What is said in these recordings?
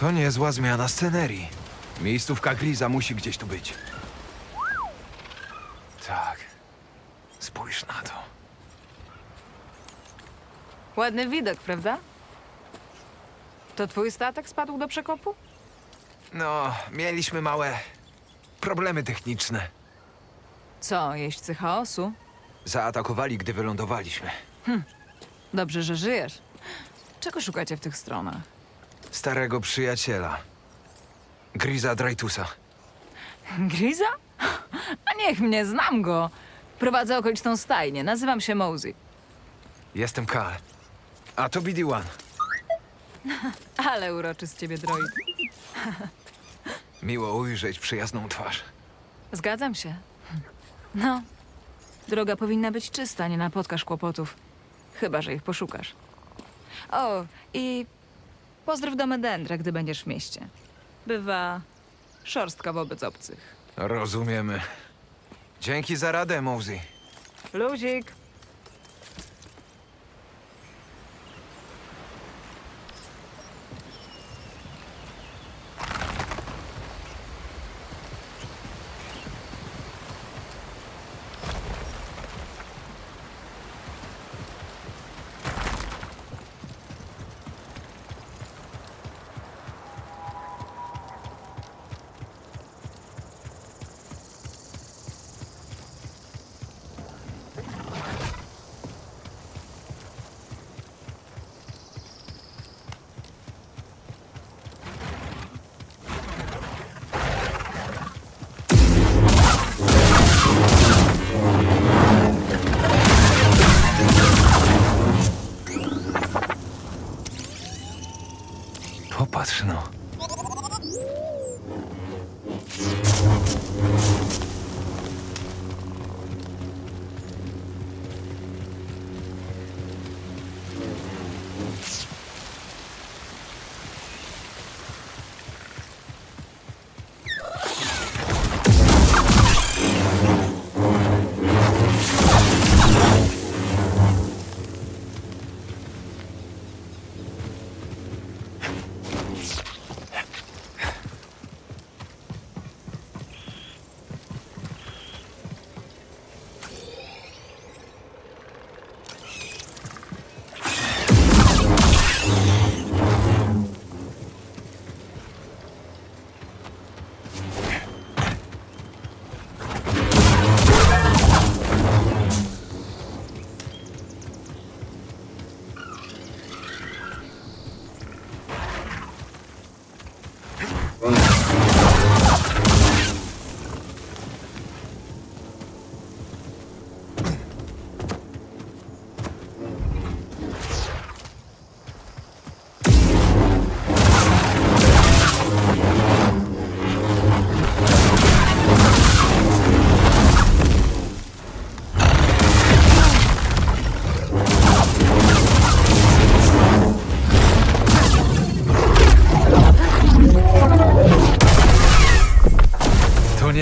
To niezła zmiana scenerii. Miejscówka Griza musi gdzieś tu być. Tak. Spójrz na to. Ładny widok, prawda? To twój statek spadł do przekopu? No, mieliśmy małe problemy techniczne. Co, jeźdźcy chaosu? Zaatakowali, gdy wylądowaliśmy. Dobrze, że żyjesz. Czego szukacie w tych stronach? Starego przyjaciela. Griza Dreytusa. Griza? A niech mnie, znam go. Prowadzę okoliczną stajnię. Nazywam się Mosey. Jestem Kal. A to BD-1. Ale uroczy z ciebie droid. Miło ujrzeć przyjazną twarz. Zgadzam się. No, droga powinna być czysta, nie napotkasz kłopotów. Chyba, że ich poszukasz. O, i pozdrów do Medendra, gdy będziesz w mieście. Bywa szorstka wobec obcych. Rozumiemy. Dzięki za radę, Mosey. Luzik.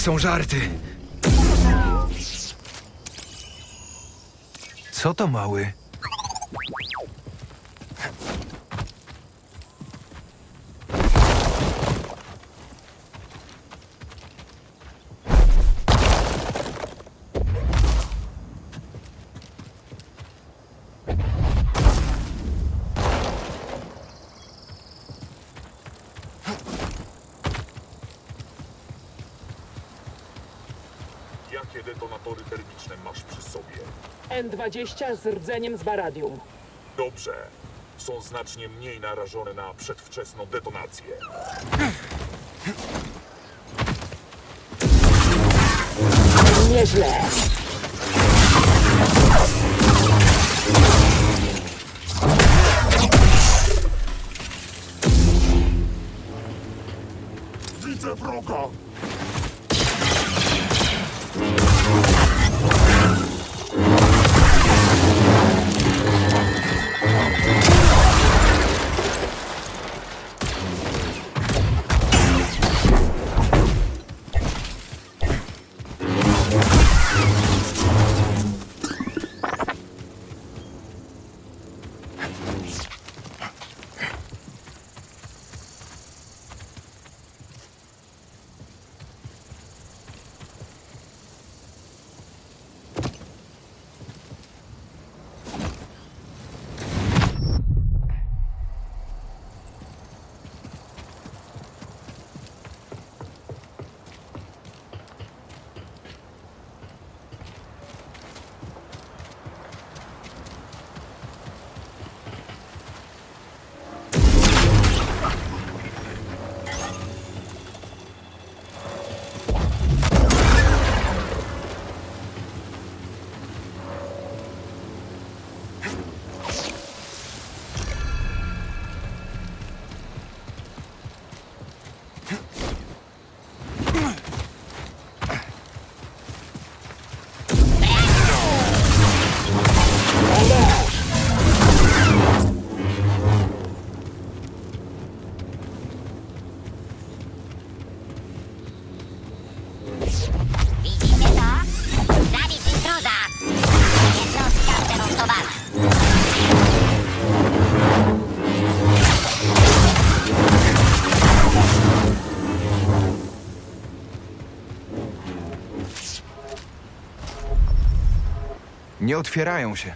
Są żarty. Co to mały? Detonatory termiczne masz przy sobie? N20 z rdzeniem z baradium. Dobrze. Są znacznie mniej narażone na przedwczesną detonację. Nieźle. Widzę wroga! Otwierają się.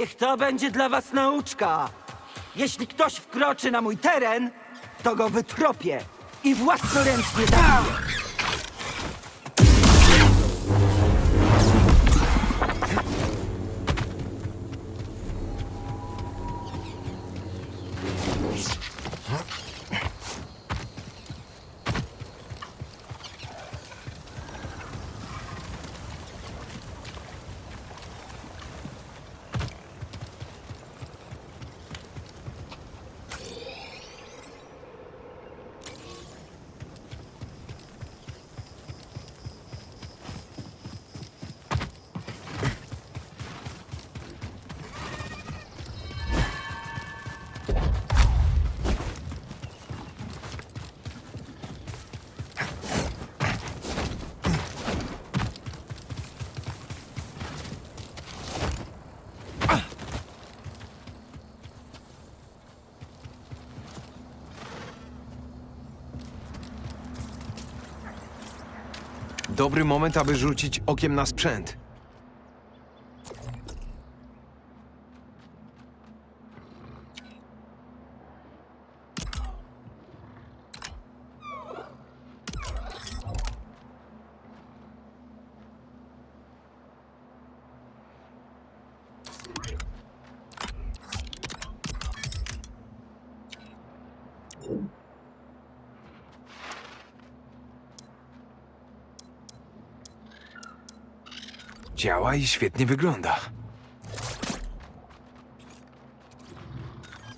Niech to będzie dla was nauczka. Jeśli ktoś wkroczy na mój teren, to go wytropię i własnoręcznie zabiję. Dobry moment, aby rzucić okiem na sprzęt. Działa i świetnie wygląda.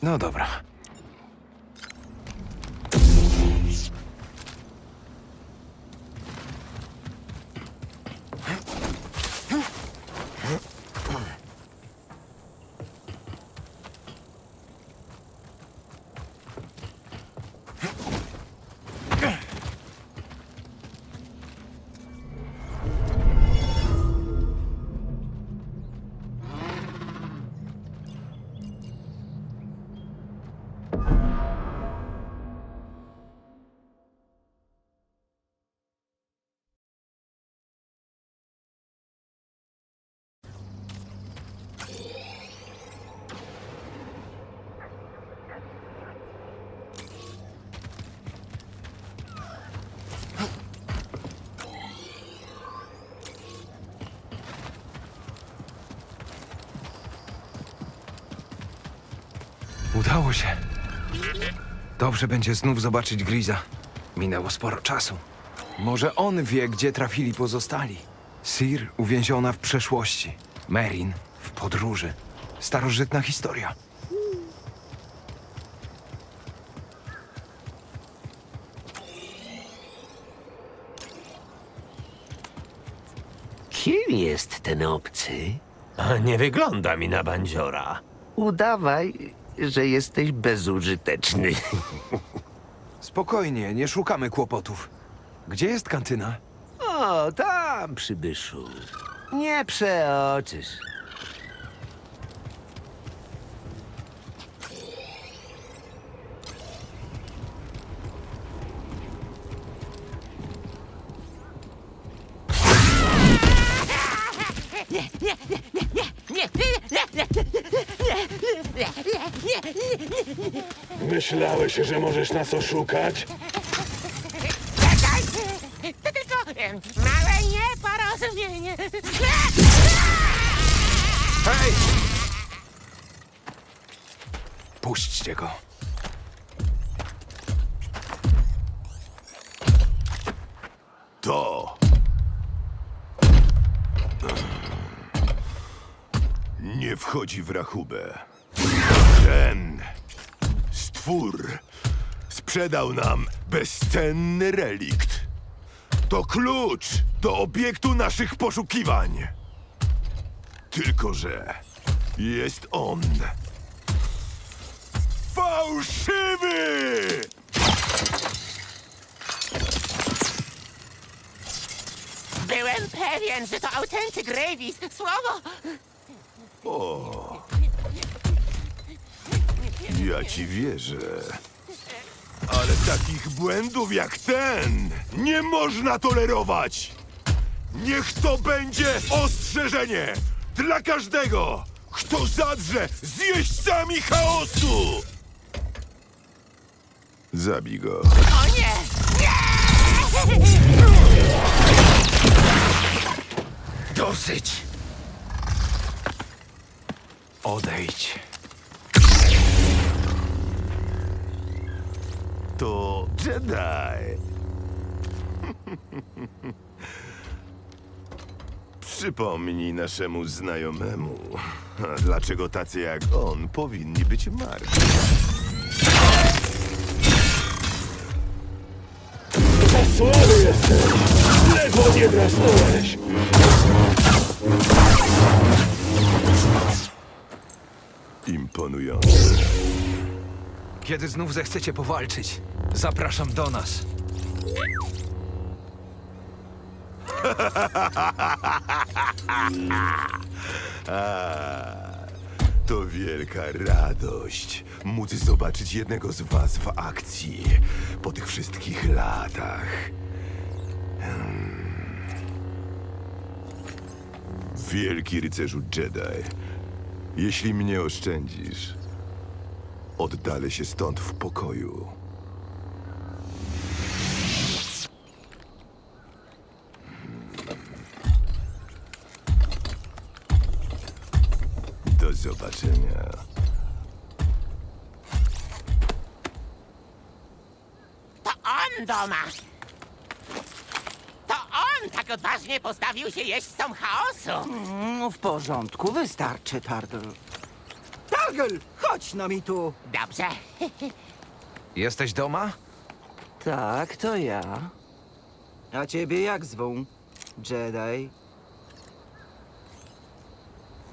No dobra. Udało się. Dobrze będzie znów zobaczyć Griza. Minęło sporo czasu. Może on wie, gdzie trafili pozostali. Sir uwięziona w przeszłości. Merin w podróży. Starożytna historia. Kim jest ten obcy? A nie wygląda mi na bandziora. Udawaj, że jesteś bezużyteczny. Spokojnie, nie szukamy kłopotów. Gdzie jest kantyna? O, tam, przybyszu. Nie przeoczysz. Myślałeś, że możesz nas oszukać? Czekaj! To tylko em, małe nieporozumienie. Hej! Puśćcie go. To. Nie wchodzi w rachubę. Sprzedał nam bezcenny relikt. To klucz do obiektu naszych poszukiwań. Tylko, że jest on fałszywy! Byłem pewien, że to autentyk Gravis. Słowo! Ja ci wierzę. Ale takich błędów jak ten nie można tolerować! Niech to będzie ostrzeżenie dla każdego, kto zadrze z jeźdźcami chaosu! Zabij go. O nie! Dosyć! Odejdź. To Jedi. Przypomnij naszemu znajomemu, dlaczego tacy jak on powinni być martwi. Słaby jesteś! Ledwo nie drasnąłeś! Imponujące. Kiedy znów zechcecie powalczyć, zapraszam do nas. To wielka radość móc zobaczyć jednego z was w akcji po tych wszystkich latach. Hmm. Wielki rycerzu Jedi, jeśli mnie oszczędzisz, oddalę się stąd w pokoju. Do zobaczenia. To on doma! To on tak odważnie postawił się jeźdźcom chaosu! Mm, w porządku, wystarczy, Targl. Targl, chodź no mi tu. Dobrze. Jesteś doma? Tak, to ja. A ciebie jak zwą? Jedi?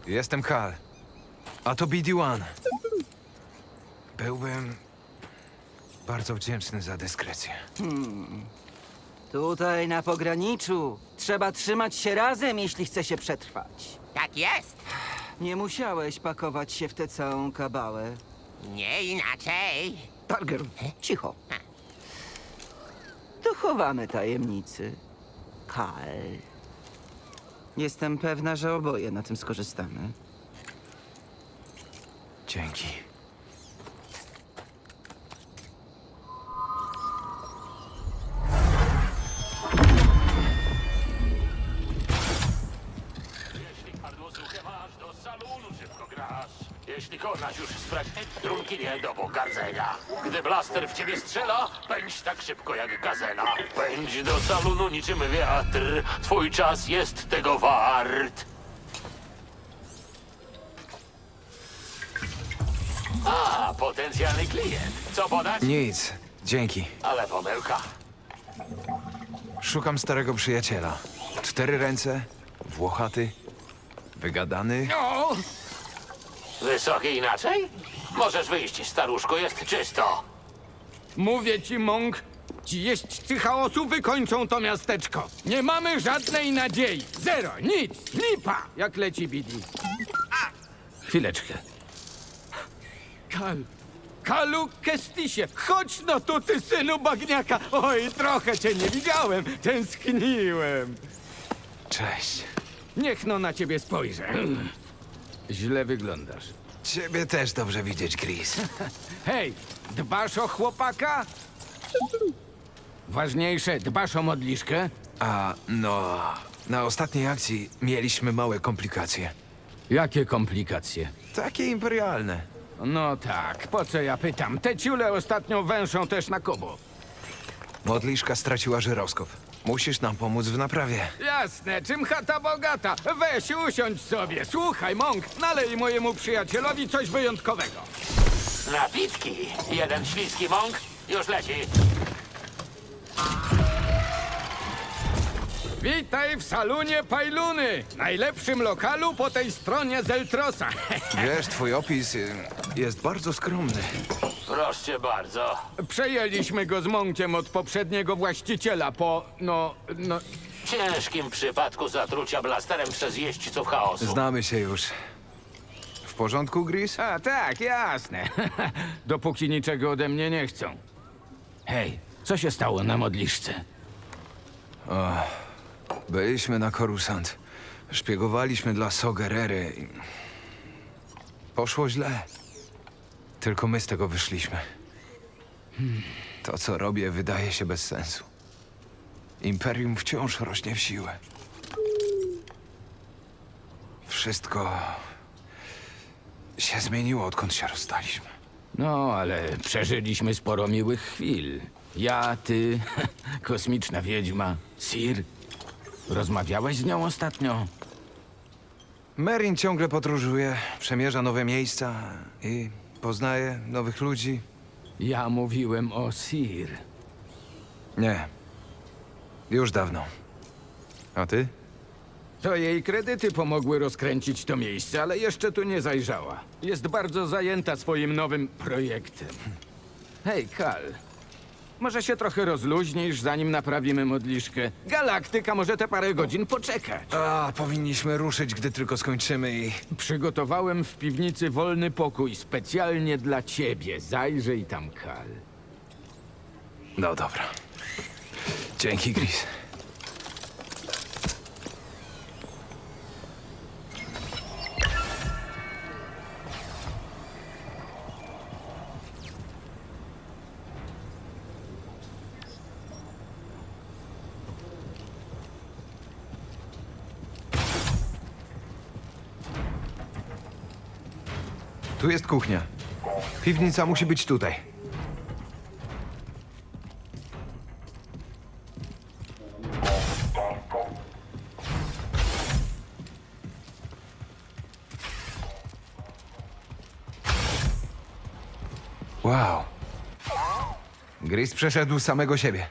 Jestem Kal. A to BD-1. Byłbym bardzo wdzięczny za dyskrecję. Tutaj na pograniczu. Trzeba trzymać się razem, jeśli chce się przetrwać. Tak jest. Nie musiałeś pakować się w tę całą kabałę. Nie inaczej. Targl, cicho. Dochowamy tajemnicy. Kal. Jestem pewna, że oboje na tym skorzystamy. Dzięki. Jeśli konasz już sprawdź, trunki nie do pogardzenia. Gdy blaster w ciebie strzela, pędź tak szybko jak gazela. Pędź do salonu niczym wiatr, twój czas jest tego wart. A, potencjalny klient. Co podać? Nic, dzięki. Ale pomyłka. Szukam starego przyjaciela. Cztery ręce, włochaty, Wygadany? No! Wysoki inaczej? Możesz wyjść, staruszko, jest czysto. Mówię ci, Mąk, ci jeźdźcy chaosu wykończą to miasteczko. Nie mamy żadnej nadziei. Zero, nic, lipa, jak leci Bidi. Chwileczkę. Kal, Kalu Kestisie, chodź no tu, ty synu bagniaka. Oj, trochę cię nie widziałem, tęskniłem. Cześć. Niech no na ciebie spojrzę. Źle wyglądasz. Ciebie też dobrze widzieć, Gris. Hej, dbasz o chłopaka? Ważniejsze, dbasz o modliszkę? A, no... Na ostatniej akcji mieliśmy małe komplikacje. Jakie komplikacje? Takie imperialne. No tak, po co ja pytam? Te ciule ostatnio węszą też na kobo. Modliszka straciła żyroskop. Musisz nam pomóc w naprawie. Jasne, czym chata bogata? Weź usiądź sobie. Słuchaj, Mąk, nalej mojemu przyjacielowi coś wyjątkowego. Napitki. Jeden śliski mąk, już leci. Witaj w salonie Pajluny, najlepszym lokalu po tej stronie Zeltrosa. Wiesz, twój opis y, jest bardzo skromny. Proszę bardzo. Przejęliśmy go z Mąkiem od poprzedniego właściciela po, no, no, ciężkim przypadku zatrucia blasterem przez jeźdźców chaosu. Znamy się już. W porządku, Gris? A tak, jasne. Dopóki niczego ode mnie nie chcą. Hej, co się stało na modliszce? Byliśmy na Korusant. Szpiegowaliśmy dla Sogerery. i Poszło źle. Tylko my z tego wyszliśmy. To, co robię, wydaje się bez sensu. Imperium wciąż rośnie w siłę. Wszystko się zmieniło, odkąd się rozstaliśmy. No, ale przeżyliśmy sporo miłych chwil. Ja, ty, kosmiczna wiedźma, Sir. Rozmawiałeś z nią ostatnio? Merin ciągle podróżuje, przemierza nowe miejsca i poznaje nowych ludzi. Ja mówiłem o Sir. Nie. Już dawno. A ty? To jej kredyty pomogły rozkręcić to miejsce, ale jeszcze tu nie zajrzała. Jest bardzo zajęta swoim nowym projektem. Hej, Kal. Może się trochę rozluźnisz, zanim naprawimy modliszkę. Galaktyka może te parę godzin poczekać. A, powinniśmy ruszyć, gdy tylko skończymy i... Przygotowałem w piwnicy wolny pokój specjalnie dla ciebie. Zajrzyj tam, Kal. No dobra. Dzięki, Gris. Tu jest kuchnia. Piwnica musi być tutaj. Wow. Gris przeszedł samego siebie.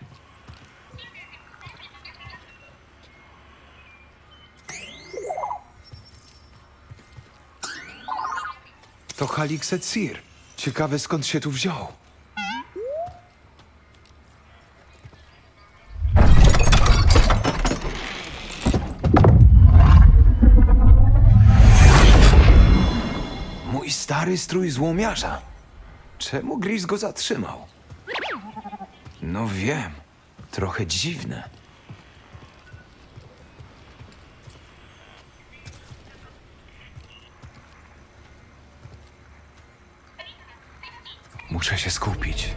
To Halixet Sir. Ciekawe skąd się tu wziął. Mój stary strój złomiarza. Czemu Gris go zatrzymał? No wiem. Trochę dziwne. Muszę się skupić.